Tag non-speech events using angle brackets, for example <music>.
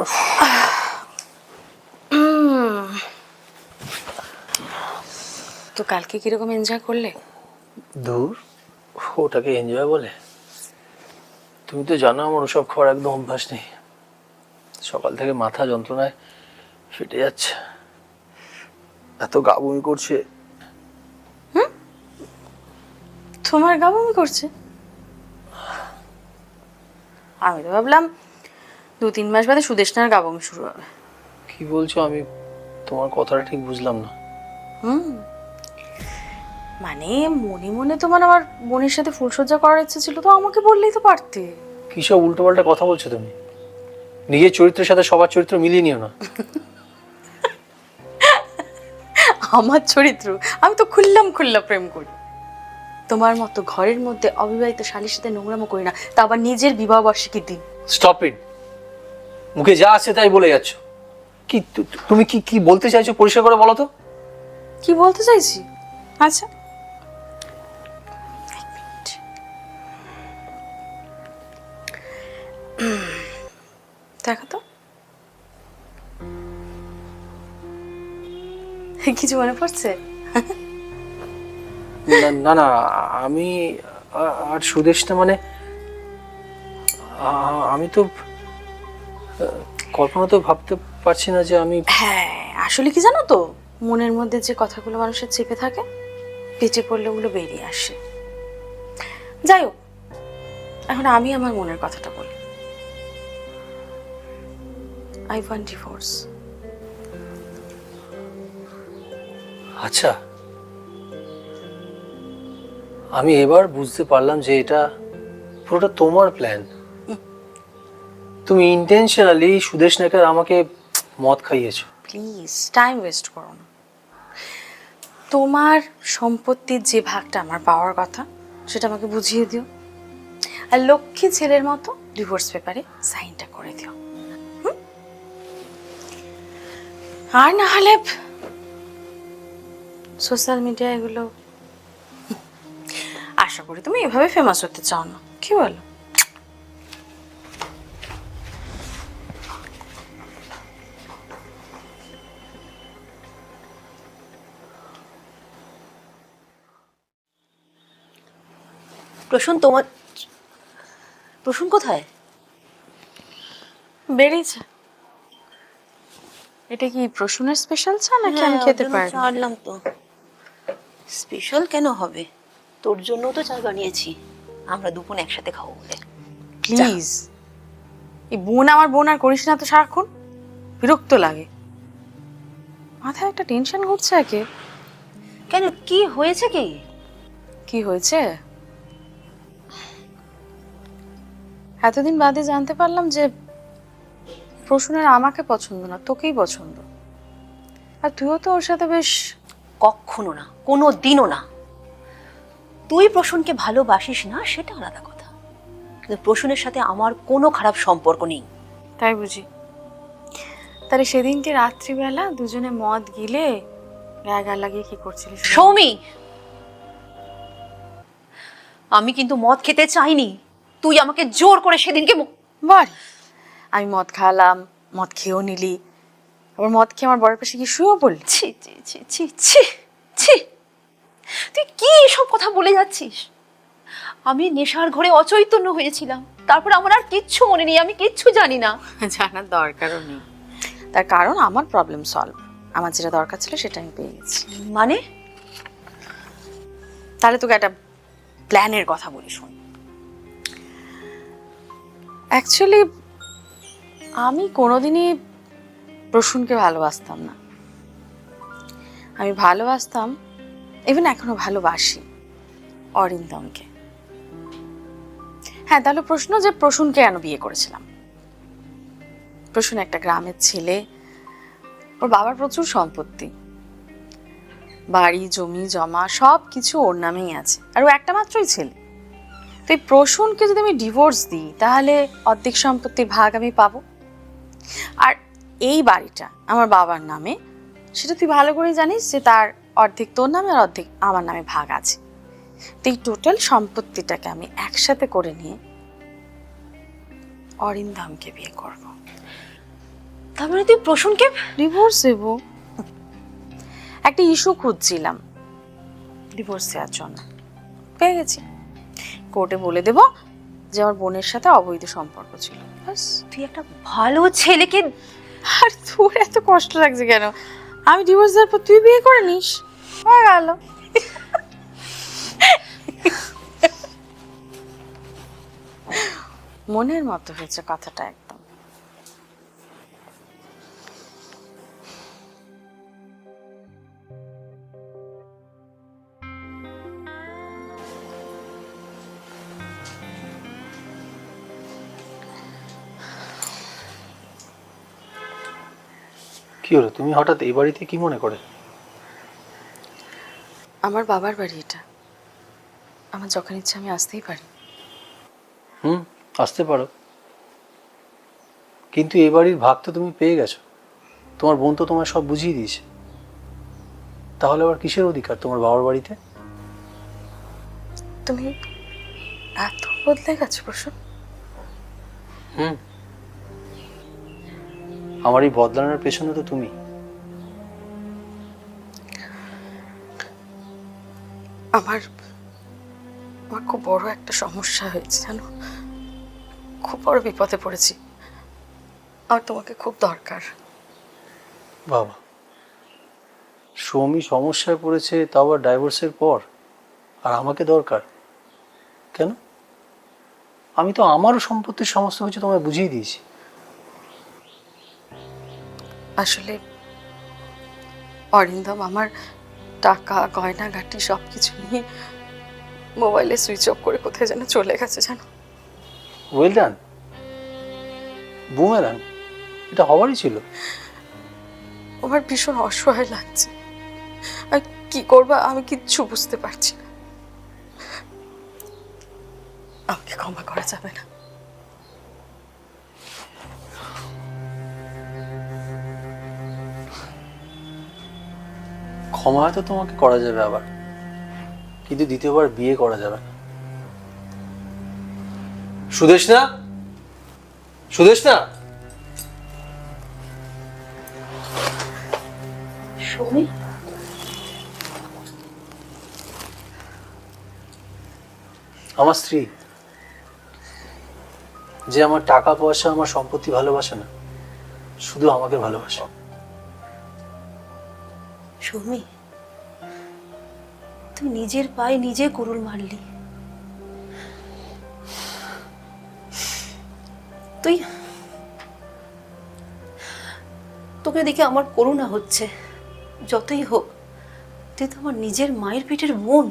<sighs> তো কালকে কীরকম এনজয় করলে? দূর? ওটাকে এনজয় বলে? তুমি তো জানো আমার ওসব খাওয়ার একদম অভ্যাস নেই। সকাল থেকে মাথা যন্ত্রণায় ফেটে যাচ্ছে। এত গা বমি করছে তোমার গা বমি করছে? আমি তো ভাবলাম দু তিন মাস বাদে সুদেশনার গা বমি শুরু হবে। কি বলছো? আমি তোমার কথাটা ঠিক বুঝলাম না। হুম। মানে মনে মনে তোমার আমার বোনের সাথে ফুলসজ্জা করার ইচ্ছে ছিল তো আমাকে বললেই তো পারতে। কি সব উল্টোপাল্টা কথা বলছো তুমি? নিজের চরিত্রের সাথে সবার চরিত্র মিলিয়ে নিও না। আমার চরিত্র? আমি তো খুললাম খুল্লা প্রেম করি। তোমার মতো ঘরের মধ্যে অবিবাহিত শালীর সাথে নোংরামো করি না তা আবার নিজের বিবাহ বার্ষিকীর দিন। স্টপ ইট মুখে যা আছে তাই বলে যাচ্ছ। কি তুমি কি কি বলতে চাইছো পরিষ্কার করে বলো তো? কি বলতে চাইছি? আচ্ছা। দেখো তো। কিছু মনে পড়ছে? না না আমি আর সুদেশটা মানে আমি তো কল্পনা তো ভাবতে পারছি না যে আমি হ্যাঁ আসলে কি জানো তো? মনের মধ্যে যে কথাগুলো মানুষের চেপে থাকে পেটে পড়লে ওগুলো বেরিয়ে আসে। যাই হোক এখন আমি আমার মনের কথাটা বলি। আই ওয়ান্ট ডিভোর্স আচ্ছা। আমি এবার বুঝতে পারলাম যে এটা পুরোটা তোমার প্ল্যান তুমি ইন্টেনশনালি সুদেশ নাকার আমাকে মদ খাইয়েছো। প্লিজ টাইম ওয়েস্ট করো না। তোমার সম্পত্তির যে ভাগটা আমার পাওয়ার কথা, সেটা আমাকে বুঝিয়ে দিও। আর লক্ষ্মী ছেলের মতো ডিভোর্স পেপারে সাইনটা করে দিও? আর না হলে সোশ্যাল মিডিয়া এগুলো আশা করি তুমি এভাবে ফেমাস হতে চাও না। কি বলো? প্রসূন তোমার প্রসূন কোথায়? বেরিয়েছে। এটা কি প্রসূনের স্পেশাল চা নাকি আমি খেতে পারি তো। স্পেশাল কেন হবে? তোর জন্য তো চা বানিয়েছি। আমরা দুপুন একসাথে খাব বলে। প্লিজ এই বোন আমার বোন আর করিস না তো সারাক্ষণ। বিরক্ত লাগে। মাথায় একটা টেনশন ঘুরছে একে। কেন? কি হয়েছে কি? কি হয়েছে? এতদিন বাদে জানতে পারলাম যে প্রসূনের আমাকে পছন্দ না তোকেই পছন্দ। আর তুইও তো ওর সাথে বেশ কখনো না কোনো দিনও না। তুই প্রসূনকে ভালোবাসিস না সেটা আলাদা কথা। কিন্তু প্রসূনের সাথে আমার কোনো খারাপ সম্পর্ক নেই। তাই বুঝি। তাহলে সেদিনকে রাত্রিবেলা দুজনে মদ গিলে গায়ে গা লাগিয়ে কি করছিলিস? সৌমি! আমি কিন্তু মদ খেতে চাইনি। তুই আমাকে জোর করে সেদিনকে বল আমি মদ খাওয়ালাম মদ খেয়েও নিলি। আবার মদ খেয়ে আমার বরের পাশে কি শুয়েও বললি ছি ছি ছি ছি ছি ছি। তুই কি এসব কথা বলে যাচ্ছিস? আমি নেশার ঘরে অচৈতন্য হয়েছিলাম। তারপর আমার আর কিচ্ছু মনে নেই আমি কিচ্ছু জানি না। জানার দরকারও নেই। তার কারণ আমার প্রবলেম সলভ আমার যেটা দরকার ছিল সেটা আমি পেয়ে গেছি। মানে? তাহলে তোকে একটা প্ল্যানের কথা বলি শোন। অ্যাকচুয়ালি আমি কোনোদিনই প্রসূনকে ভালোবাসতাম না। আমি ভালোবাসতাম ইভেন এখনও ভালোবাসি অরিন্দমকে। হ্যাঁ তাহলে প্রশ্ন যে প্রসূনকে কেন বিয়ে করেছিলাম? প্রসূন একটা গ্রামের ছেলে। ওর বাবার প্রচুর সম্পত্তি। বাড়ি, জমি, জমা সব কিছু ওর নামেই আছে। আর ও একটা মাত্রই ছেলে। তো এই প্রসূনকে যদি আমি ডিভোর্স দিই তাহলে অর্ধেক সম্পত্তির ভাগ আমি পাবো। আর এই বাড়িটা আমার বাবার নামে সেটা তুই ভালো করে জানিস যে তার অর্ধেক তোর নামে আর অর্ধেক আমার নামে ভাগ আছে। তো এই টোটাল সম্পত্তিটাকে আমি একসাথে করে নিয়ে অরিন্দামকে বিয়ে করব। তার মানে তুই প্রসূনকে ডিভোর্স দেব একটা ইস্যু খুঁজছিলাম। ডিভোর্স দেওয়ার জন্য। পেয়ে গেছি। কোর্টে বলে দেব যে আমার বোনের সাথে অবৈধ সম্পর্ক ছিল। ব্যাস। তুই একটা ভালো ছেলেকে আর তোর এত কষ্ট লাগছে কেন? আমি ডিভোর্স দেওয়ার পর তুই বিয়ে করে নিস। হয়ে গেল। মনের মতো হয়েছে কথাটা একদম। কি হলো? তুমি হঠাৎ এই বাড়িতে কি মনে করে? আমার বাবার বাড়ি এটা। আমার যখন ইচ্ছে আমি আসতেই পারি। হুম আসতে পারো। কিন্তু এই বাড়ির ভাগ তো তুমি পেয়ে গেছো। তোমার বোন তো তোমার সব বুঝিয়ে দিয়েছে। তাহলে আবার কিসের অধিকার তোমার বাবার বাড়িতে? তুমি এত বদলে গেছো প্রসূন। হুম। আমার এই বদলানোর পেছনে তো তুমি। আমার আমার খুব বড় একটা সমস্যা হয়েছে জানো? খুব বড় বিপদে পড়েছি। আর তোমাকে খুব দরকার। বাবা সৌমি সমস্যায় পড়েছে তাও আবার ডাইভোর্সের পর? আর আমাকে দরকার? কেন? আমি তো আমারও সম্পত্তির সমস্ত কিছু তোমায় বুঝিয়ে দিয়েছি। আসলে অরিন্দম আমার টাকা গয়না গাটি সব কিছু নিয়ে মোবাইলে সুইচ অফ করে কোথায় যেন চলে গেছে জানো? ওয়েল ডান বুমেরাং এটা হওয়ারই ছিল। আমার ভীষণ অসহায় লাগছে। আর কি করবা আমি কিচ্ছু বুঝতে পারছি না। আমাকে ক্ষমা করা যাবে না। ক্ষমা হয়তো তোমাকে করা যাবে আবার। কিন্তু দ্বিতীয়বার বিয়ে করা যাবে না। সুদেশ না? সুদেশ না? আমার স্ত্রী। যে আমার টাকা পয়সা আমার সম্পত্তি ভালোবাসে না শুধু আমাকে ভালোবাসে। সৌমি, তুই নিজের পায়ে নিজে কুরুল মারলি। তুই, তোকে দেখে আমার করুণা হচ্ছে। যতই হোক, তুই তো আমার নিজের মায়ের পেটের বোন।